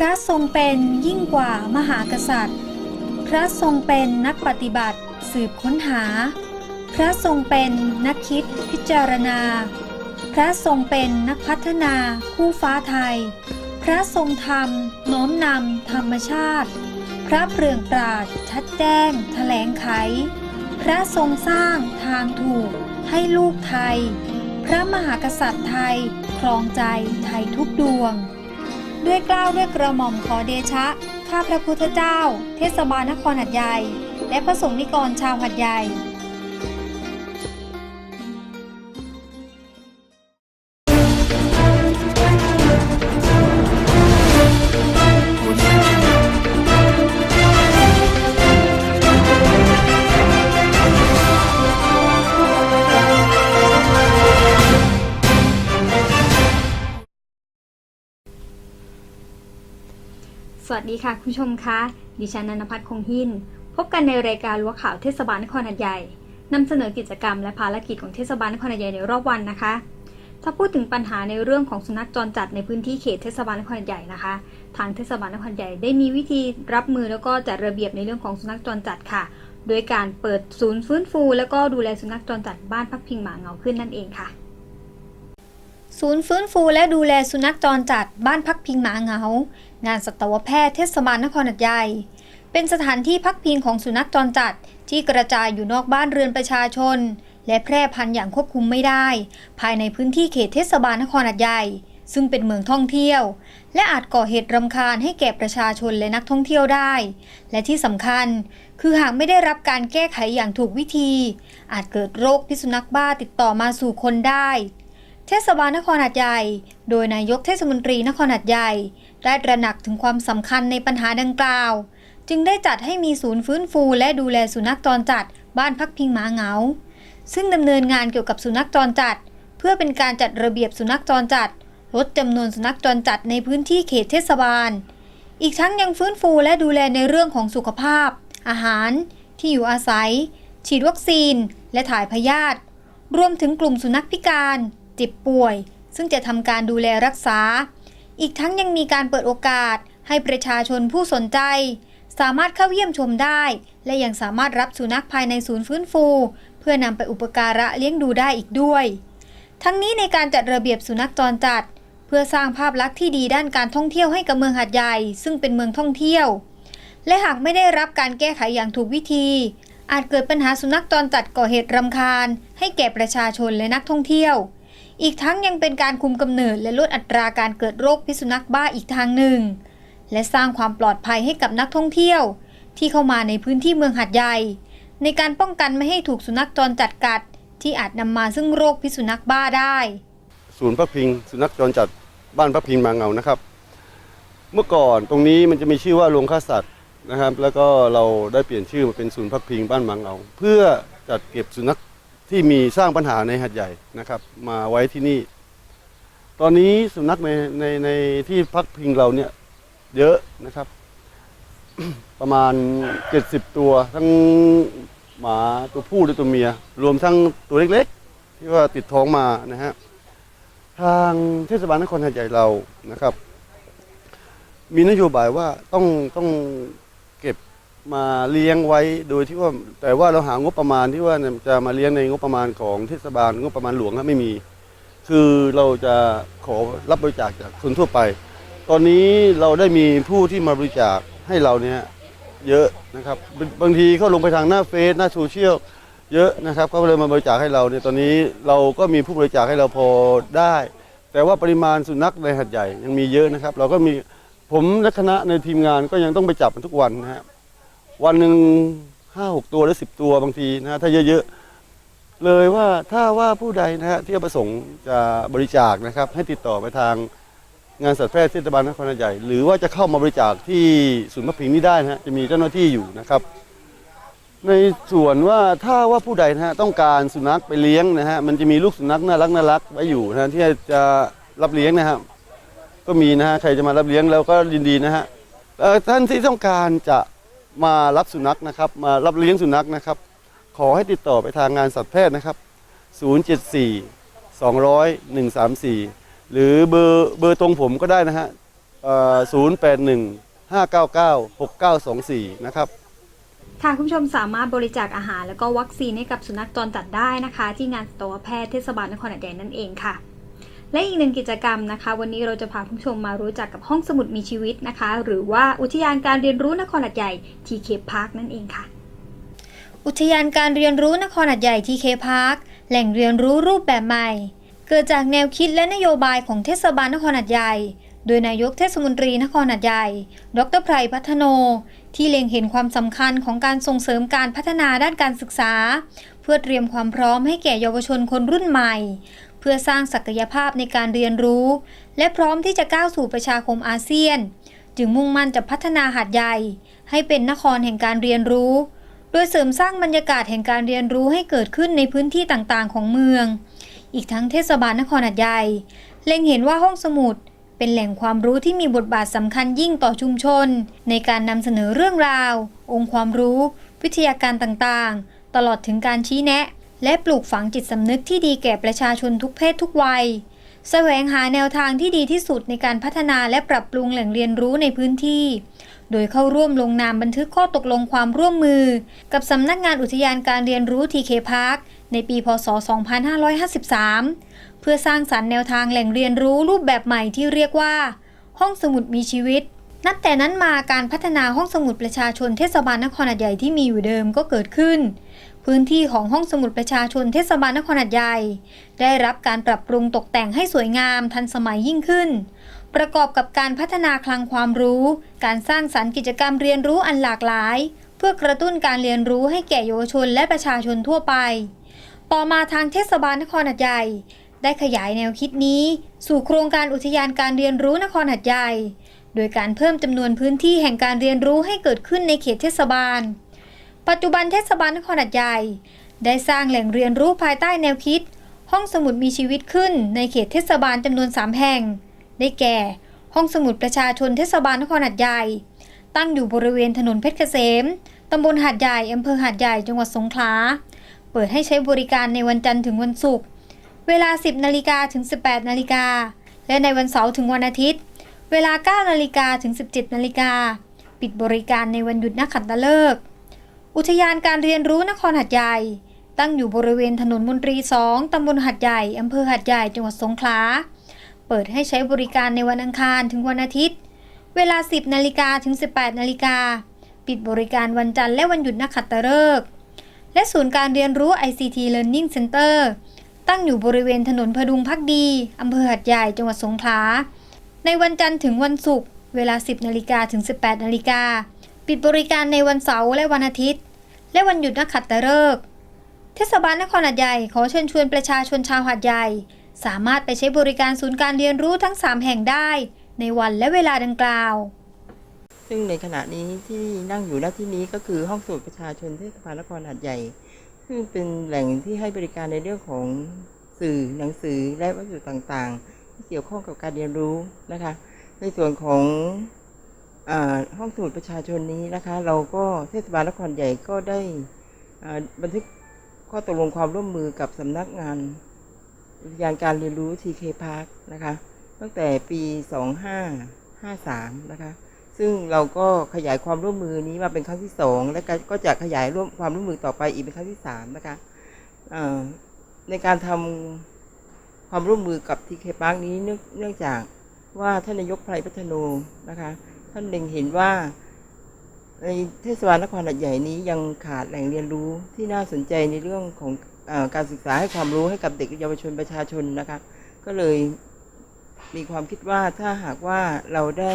พระทรงเป็นยิ่งกว่ามหากษัตริย์ พระทรงเป็นนักปฏิบัติสืบค้นหา พระทรงเป็นนักคิดพิจารณา พระทรงเป็นนักพัฒนาคู่ฟ้าไทย พระทรงธรรมน้อมนำธรรมชาติ พระเปลืองปราดชัดแจ้งแถลงไข พระทรงสร้างทางถูกให้ลูกไทย พระมหากษัตริย์ไทยครองใจไทยทุกดวง ด้วยกล้าวด้วยกระหม่อมขอเดชะ ข้าพระพุทธเจ้า เทศบาลนครหัดใหญ่ และพระสงฆ์นิกรชาวหัดใหญ่ สวัสดีค่ะคุณผู้ชมคะดิฉันนันพัฒน์คงหินพบกันในรายการล้วข่าวเทศบาลนครหัดใหญ่นำเสนอกิจกรรมและภารกิจของเทศบาลนครหัดใหญ่ในรอบวันนะคะ ถ้าพูดถึงปัญหาในเรื่องของสุนัขจรจัดในพื้นที่เขตเทศบาลนครหัดใหญ่นะคะ ทางเทศบาลนครหัดใหญ่ได้มีวิธีรับมือแล้วก็จัดระเบียบในเรื่องของสุนัขจรจัดค่ะ โดยการเปิดศูนย์ฟื้นฟู แล้วก็ดูแลสุนัขจรจัดบ้านพักพิงหมาเหงาขึ้นนั่นเองค่ะ ศูนย์ฟื้นฟูและดูแลสุนัขจรจัดบ้านพักพิงหมาเหงา งานสัตวแพทย์เทศบาลนครหัดใหญ่ เป็นสถานที่พักพิงของสุนัขจรจัดที่กระจายอยู่นอกบ้านเรือนประชาชน และแพร่พันธุ์อย่างควบคุมไม่ได้ ภายในพื้นที่เขตเทศบาลนครหัดใหญ่ ซึ่งเป็นเมืองท่องเที่ยว และอาจก่อเหตุรำคาญให้แก่ประชาชนและนักท่องเที่ยวได้ และที่สำคัญ คือหากไม่ได้รับการแก้ไขอย่างถูกวิธี อาจเกิดโรคพิษสุนัขบ้าติดต่อมาสู่คนได้ เทศบาลนครหัดใหญ่ โดยนายกเทศมนตรีนครหัดใหญ่ ได้ตระหนักถึงความสำคัญในปัญหาดังกล่าว จึงได้จัดให้มีศูนย์ฟื้นฟูและดูแลสุนัขจรจัด บ้านพักพิงหมาเหงา ซึ่งดำเนินงานเกี่ยวกับสุนัขจรจัด เพื่อเป็นการจัดระเบียบสุนัขจรจัด ลดจำนวนสุนัขจรจัดในพื้นที่เขตเทศบาล อีกทั้งยังฟื้นฟูและดูแลในเรื่องของสุขภาพ อาหาร ที่อยู่อาศัย ฉีดวัคซีน และถ่ายพยาธิรวมถึงกลุ่มสุนัขพิการ เจ็บป่วย ซึ่งจะทำการดูแลรักษา อีกทั้งยังมีการเปิดโอกาสให้ประชาชนผู้สนใจ สามารถเข้าเยี่ยมชมได้ และยังสามารถรับสุนัขภายในศูนย์ฟื้นฟู เพื่อนำไปอุปการะเลี้ยงดูได้อีกด้วย ทั้งนี้ในการจัดระเบียบสุนัขจรจัด เพื่อสร้างภาพลักษณ์ที่ดีด้านการท่องเที่ยวให้กับเมืองหาดใหญ่ ซึ่งเป็นเมืองท่องเที่ยว และหากไม่ได้รับการแก้ไขอย่างถูกวิธี อาจเกิดปัญหาสุนัขจรจัดก่อเหตุรำคาญ ให้แก่ประชาชนและนักท่องเที่ยว อีกทั้งยังเป็นการคุมกำเนิดและลดอัตราการเกิดโรคพิษสุนัขบ้าอีกทางหนึ่ง และสร้างความปลอดภัยให้กับนักท่องเที่ยว ที่เข้ามาในพื้นที่เมืองหัดใหญ่ ในการป้องกันไม่ให้ถูกสุนัขจรจัดกัด ที่อาจนำมาซึ่งโรคพิษสุนัขบ้าได้ ศูนย์พักพิงสุนัขจรจัดบ้านพักพิงมาเงานะครับ เมื่อก่อนตรงนี้มันจะมีชื่อว่าโรงฆ่าสัตว์นะครับ แล้วก็เราได้เปลี่ยนชื่อมาเป็นศูนย์พักพิงบ้านมาเงาเพื่อจัดเก็บสุนัข ที่มีสร้างปัญหาในหัดใหญ่นะครับ มาไว้ที่นี่ ตอนนี้สุนัขในในในที่พักพิงเราเนี่ยเยอะนะครับ ประมาณ 70 ตัว ทั้งหมาตัวผู้และตัวเมีย รวมทั้งตัวเล็กๆ ที่ว่าติดท้องมานะฮะทางเทศบาลนครหัดใหญ่เรานะครับ มีนโยบายว่าต้องต้อง มาเลี้ยงไว้โดยที่ว่าแต่ว่าเราหางบประมาณที่ว่าจะมาเลี้ยงในงบประมาณของเทศบาลงบประมาณหลวงครับไม่มี คือเราจะขอรับบริจาคจากคนทั่วไป ตอนนี้เราได้มีผู้ที่มาบริจาคให้เราเนี่ยเยอะนะครับบางทีเขาลงไปทางหน้าเฟซหน้าโซเชียลเยอะนะครับเขาก็เลยมาบริจาคให้เราเนี่ยตอนนี้เราก็มีผู้บริจาคให้เราพอได้ แต่ว่าปริมาณสุนัขในหัดใหญ่ยังมีเยอะนะครับ เราก็มีผมและคณะในทีมงานก็ยังต้องไปจับมันทุกวันนะฮะ วันหนึ่งห้าหกตัวหรือสิบตัวบางทีนะถ้าเยอะๆ เลยว่าถ้าว่าผู้ใดนะฮะที่ประสงค์จะบริจาคนะครับ ให้ติดต่อไปทางงานสัตวแพทย์เทศบาลนครหัดใหญ่ หรือว่าจะเข้ามาบริจาคที่ศูนย์พักพิงนี้ได้นะฮะจะมีเจ้าหน้าที่อยู่นะครับ ในส่วนว่าถ้าว่าผู้ใดนะฮะต้องการสุนัขไปเลี้ยงนะฮะมันจะมีลูกสุนัขน่ารักน่ารักไว้อยู่นะที่จะรับเลี้ยงนะฮะก็มีนะฮะใครจะมารับเลี้ยงเราก็ยินดีนะฮะท่านที่ต้องการจะ มารับสุนัขนะครับ มารับเลี้ยงสุนัขนะครับ ขอให้ติดต่อไปทางงานสัตวแพทย์นะครับ 074 200 134 หรือเบอร์เบอร์ตรงผมก็ได้นะฮะศูนย์แปดหนึ่งห้าเก้าเก้าหกเก้าสองสี่นะครับค่ะคุณผู้ชมสามารถบริจาคอาหาร แล้วก็วัคซีนให้กับสุนัขจรจัดได้นะคะ ที่งานสัตวแพทย์เทศบาลนครหัดใหญ่นั่นเองค่ะ และอีกหนึ่งกิจกรรมนะคะ วันนี้เราจะพาคุณผู้ชมมารู้จักกับห้องสมุดมีชีวิตนะคะ หรือว่าอุทยานการเรียนรู้นครหัดใหญ่ TK Park นั่นเองค่ะ อุทยานการเรียนรู้นครหัดใหญ่ทีเคพาร์คแหล่งเรียนรู้รูปแบบใหม่ เกิดจากแนวคิดและนโยบายของเทศบาลนครหัดใหญ่ โดยนายกเทศมนตรีนครหัดใหญ่ ดรไพรพัฒโน ที่เล็งเห็นความสำคัญของการส่งเสริมการพัฒนาด้านการศึกษา เพื่อเตรียมความพร้อมให้แก่เยาวชนคนรุ่นใหม่ พื่อสร้างศักยภาพในการเรียนรู้ และพร้อมที่จะก้าวสู่ประชาคมอาเซียน จึงมุ่งมั่นจะพัฒนาหาดใหญ่ ให้เป็นนครแห่งการเรียนรู้ โดยเสริมสร้างบรรยากาศแห่งการเรียนรู้ให้เกิดขึ้นในพื้นที่ต่างๆ ของเมือง อีกทั้งเทศบาลนครหัดใหญ่ เล็งเห็นว่าห้องสมุดเป็นแหล่งความรู้ที่มีบทบาทสำคัญยิ่งต่อชุมชน ในการนำเสนอเรื่องราว องค์ความรู้ วิทยาการต่างๆ ตลอดถึงการชี้แนะ และปลูกฝังจิตสำนึกที่ดีแก่ประชาชนทุกเพศทุกวัย แสวงหาแนวทางที่ดีที่สุดในการพัฒนาและปรับปรุงแหล่งเรียนรู้ในพื้นที่ โดยเข้าร่วมลงนามบันทึกข้อตกลงความร่วมมือ กับสำนักงานอุทยานการเรียนรู้ TK Park ในปี พศ 2553 เพื่อสร้างสรรค์แนวทางแหล่งเรียนรู้รูปแบบใหม่ที่เรียกว่า ห้องสมุดมีชีวิตนับแต่นั้นมาการพัฒนาห้องสมุดประชาชนเทศบาลนครหัดใหญ่ที่มีอยู่เดิมก็เกิดขึ้น พื้นที่ของห้องสมุดประชาชนเทศบาลนครหัดใหญ่ ได้รับการปรับปรุงตกแต่งให้สวยงามทันสมัยยิ่งขึ้น ประกอบกับการพัฒนาคลังความรู้ การสร้างสรรค์กิจกรรมเรียนรู้อันหลากหลาย เพื่อกระตุ้นการเรียนรู้ให้แก่เยาวชนและประชาชนทั่วไป ต่อมาทางเทศบาลนครหัดใหญ่ ได้ขยายแนวคิดนี้ สู่โครงการอุทยานการเรียนรู้นครหัดใหญ่ โดยการเพิ่มจำนวนพื้นที่แห่งการเรียนรู้ให้เกิดขึ้นในเขตเทศบาล ปัจจุบันเทศบาลนครหัดใหญ่ ได้สร้างแหล่งเรียนรู้ภายใต้แนวคิด ห้องสมุดมีชีวิตขึ้นในเขตเทศบาลจำนวน 3 แห่ง ได้แก่ ห้องสมุดประชาชนเทศบาลนครหัดใหญ่ ตั้งอยู่บริเวณถนนเพชรเกษมตำบลหาดใหญ่อำเภอหาดใหญ่จังหวัดสงขลา เปิดให้ใช้บริการในวันจันทร์ถึงวันศุกร์เวลา 10นาฬิกาถึง 18นาฬิกาและในวันเสาร์ถึงวันอาทิตย์ เวลา9นาฬิกาถึง 17นาฬิกา ปิดบริการในวันหยุดนักขัตฤกษ์ อุทยานการเรียนรู้นครหัดใหญ่ ตั้งอยู่บริเวณถนนมนตรี 2 ตำบลหัดใหญ่ อำเภอหัดใหญ่ จังหวัดสงขลา เปิดให้ใช้บริการในวันอังคารถึงวันอาทิตย์ เวลา 10 นาฬิกาถึง 18 นาฬิกา ปิดบริการวันจันทร์และวันหยุดนักขัตฤกษ์และศูนย์การเรียนรู้ ICT Learning Center ตั้งอยู่บริเวณถนนพดุงพักดี อำเภอหัดใหญ่ จังหวัดสงขลา ในวันจันทร์ถึงวันศุกร์ เวลา 10 นาฬิกาถึง 18 นาฬิกา ปิดบริการในวันเสาร์และวันอาทิตย์ และวันหยุดนักขัตฤกษ์เทศบาลนครหัดใหญ่ขอเชิญชวนประชาชนชาวหัดใหญ่ สามารถไปใช้บริการศูนย์การเรียนรู้ทั้ง 3 แห่งได้ ในวันและเวลาดังกล่าว ซึ่งในขณะนี้ที่นั่งอยู่ณที่นี้ก็คือห้องสมุดประชาชนเทศบาลนครหาดใหญ่ ซึ่งเป็นแหล่งที่ให้บริการในเรื่องของสื่อหนังสือและวัสดุต่างๆ ที่เกี่ยวข้องกับการเรียนรู้นะคะ ในส่วนของ ห้องสมุดประชาชนนี้นะคะ เราก็เทศบาลนครใหญ่ก็ได้บันทึกข้อตกลงความร่วมมือกับสำนักงานอุทยานการเรียนรู้ TK Park นะคะ ตั้งแต่ปี 2553 นะคะ ซึ่งเราก็ขยายความร่วมมือนี้มาเป็นครั้งที่สองและก็จะขยายร่วมความร่วมมือต่อไปอีกเป็นครั้งที่สามนะคะในการทำความร่วมมือกับทีเคปาร์กนี้เนื่องเนื่องจากว่าท่านนายกไพรพัฒโนนะคะ ท่านเล็งเห็นว่าในเทศบาลนครหัดใหญ่นี้ยังขาดแหล่งเรียนรู้ที่น่าสนใจในเรื่องของอการศึกษาให้ความรู้ให้กับเด็กเยาวชนประชาชนนะคะ ก็เลยมีความคิดว่าถ้าหากว่าเราได้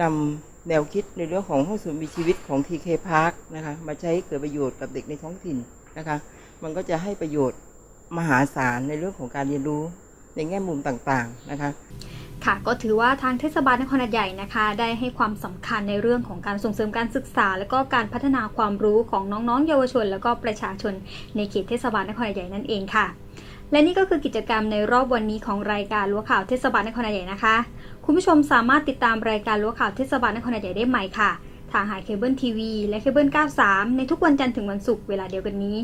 นำแนวคิดในเรื่องของห้องสมุดมีชีวิตของ TK Park นะคะมาใช้เกิดประโยชน์กับเด็กในท้องถิ่นนะคะ มันก็จะให้ประโยชน์มหาศาลในเรื่องของการเรียนรู้ ในแง่มุมต่างๆนะคะค่ะก็ถือว่าทางเทศบาลนครใหญ่นะคะ ได้ให้ความสำคัญในเรื่องของการส่งเสริมการศึกษา และก็การพัฒนาความรู้ของน้องๆ เยาวชน แล้วก็ประชาชนในเขตเทศบาลนครใหญ่นั่นเองค่ะ และนี่ก็คือกิจกรรมในรอบวันนี้ของรายการรั้วข่าวเทศบาลนครใหญ่นะคะ คุณผู้ชมสามารถติดตามรายการรั้วข่าวเทศบาลนครใหญ่ได้ใหม่ค่ะ ทางหายเคเบิลทีวีและเคเบิล93 ในทุกวันจันทร์ถึงวันศุกร์เวลาเดียวกันนี้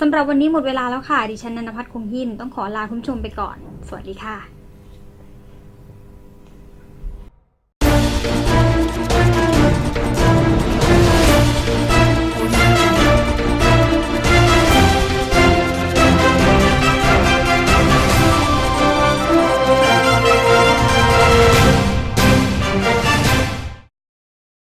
สำหรับวันนี้หมดเวลาแล้วค่ะ ดิฉันนันพัฒน์คงหินต้องขอลาคุณผู้ชมไปก่อน สวัสดีค่ะ